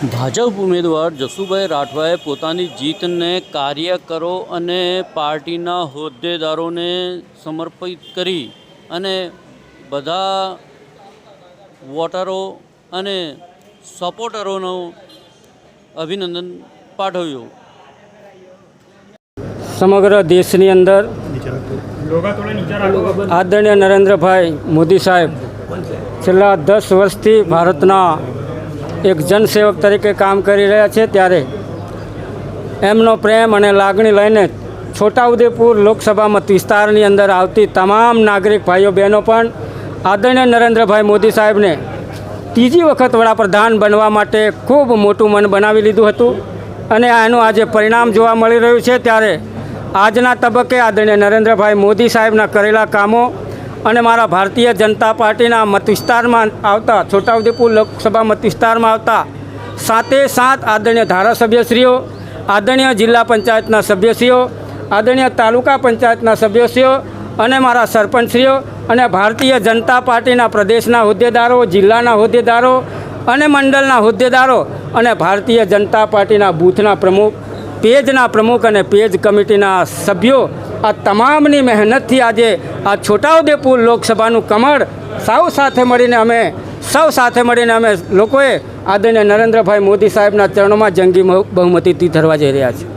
ભાજપ ઉમેદવાર જસુભાઈ રાઠવાએ પોતાની જીતને કાર્યકરો અને પાર્ટીના હોદ્દેદારોને સમર્પિત કરી અને બધા વોટરો અને સપોર્ટરોનું અભિનંદન પાઠવ્યું. સમગ્ર દેશની અંદર આદરણીય નરેન્દ્રભાઈ મોદી સાહેબ, છેલ્લા દસ વર્ષથી ભારતના એક જનસેવક તરીકે કામ કરી રહ્યા છે ત્યારે એમનો પ્રેમ અને લાગણી લઈને છોટાઉદેપુર લોકસભા મત વિસ્તારની અંદર આવતી તમામ નાગરિક ભાઈઓ બહેનો પણ આદરણીય નરેન્દ્રભાઈ મોદી સાહેબને ત્રીજી વખત વડાપ્રધાન બનવા માટે ખૂબ મોટું મન બનાવી લીધું હતું અને આનું આજે પરિણામ જોવા મળી રહ્યું છે ત્યારે આજના તબક્કે આદરણીય નરેન્દ્રભાઈ મોદી સાહેબના કરેલા કામો અને મારા ભારતીય જનતા પાર્ટીના મત વિસ્તારમાં આવતા, છોટાઉદેપુર લોકસભા મત વિસ્તારમાં આવતા સાતે સાત આદરણીય ધારાસભ્યશ્રીઓ, આદરણીય જિલ્લા પંચાયતના સભ્યશ્રીઓ, આદરણીય તાલુકા પંચાયતના સભ્યશ્રીઓ અને મારા સરપંચશ્રીઓ અને ભારતીય જનતા પાર્ટીના પ્રદેશના હોદ્દેદારો, જિલ્લાના હોદ્દેદારો અને મંડળના હોદ્દેદારો અને ભારતીય જનતા પાર્ટીના બૂથના પ્રમુખ, પેજના પ્રમુખ અને પેજ કમિટીના સભ્યો આ તમામની મહેનતથી આજે આ છોટાઉદેપુર લોકસભાનું કમળ સૌ સાથે મળીને અમે સૌ સાથે મળીને અમે લોકોએ આદરણીય નરેન્દ્રભાઈ મોદી સાહેબના ચરણોમાં જંગી બહુ- બહુમતીથી ધરવા જઈ રહ્યા છીએ.